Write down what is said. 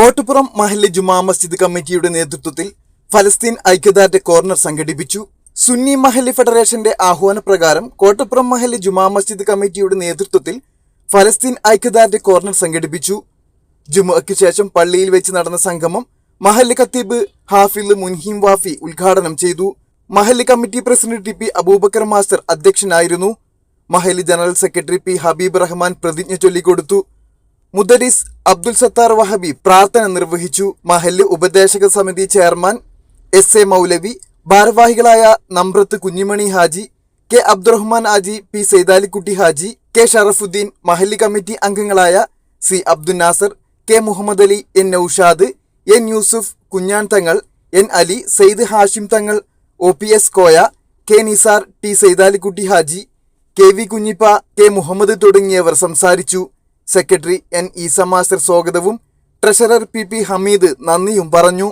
കോട്ടുപുറം മഹല്ല് ജുമാ മസ്ജിദ് കമ്മിറ്റിയുടെ നേതൃത്വത്തിൽ ഫലസ്തീൻ ഐക്യദാർഢ്യ കോർണർ സംഘടിപ്പിച്ചു. സുന്നി മഹല്ല് ഫെഡറേഷന്റെ ആഹ്വാനപ്രകാരം കോട്ടപ്പുറം മഹല്ല് ജുമാ മസ്ജിദ് കമ്മിറ്റിയുടെ നേതൃത്വത്തിൽ ഫലസ്തീൻ ഐക്യദാർഢ്യ കോർണർ സംഘടിപ്പിച്ചു. ജുമുഅയ്ക്ക് ശേഷം പള്ളിയിൽ വെച്ച് നടന്ന സംഗമം മഹല്ല് ഖത്തീബ് ഹാഫിൽ മുൻഹിം വാഫി ഉദ്ഘാടനം ചെയ്തു. മഹല്ല് committee president T P Aboobacker master അധ്യക്ഷനായിരുന്നു. മഹല്ല് general secretary P Habeeb Rahman പ്രതിജ്ഞ ചൊല്ലിക്കൊടുത്തു. മുദരിസ് അബ്ദുൽ സത്താർ വഹബി പ്രാർത്ഥന നിർവഹിച്ചു. മഹല്ല് ഉപദേശക സമിതി ചെയർമാൻ എസ് എ മൗലവി ഭാരവാഹികളായ Namrath Kunjimani Haji K Abdurahman Haji P Saithalikutty Haji K Sharafuddeen Mahalli committee അംഗങ്ങളായ C Abdul Nasar K Muhammad Ali N Noushad N Yusuf Kunjan Thangal N Ali Sayed Hashim Thangal O P S Koya K Nisar T Saithalikutty Haji K V Kunjippa K Muhammad തുടങ്ങിയവർ സംസാരിച്ചു. Secretary N Isa master സ്വാഗതവും treasurer P P Hameed നന്ദിയും പറഞ്ഞു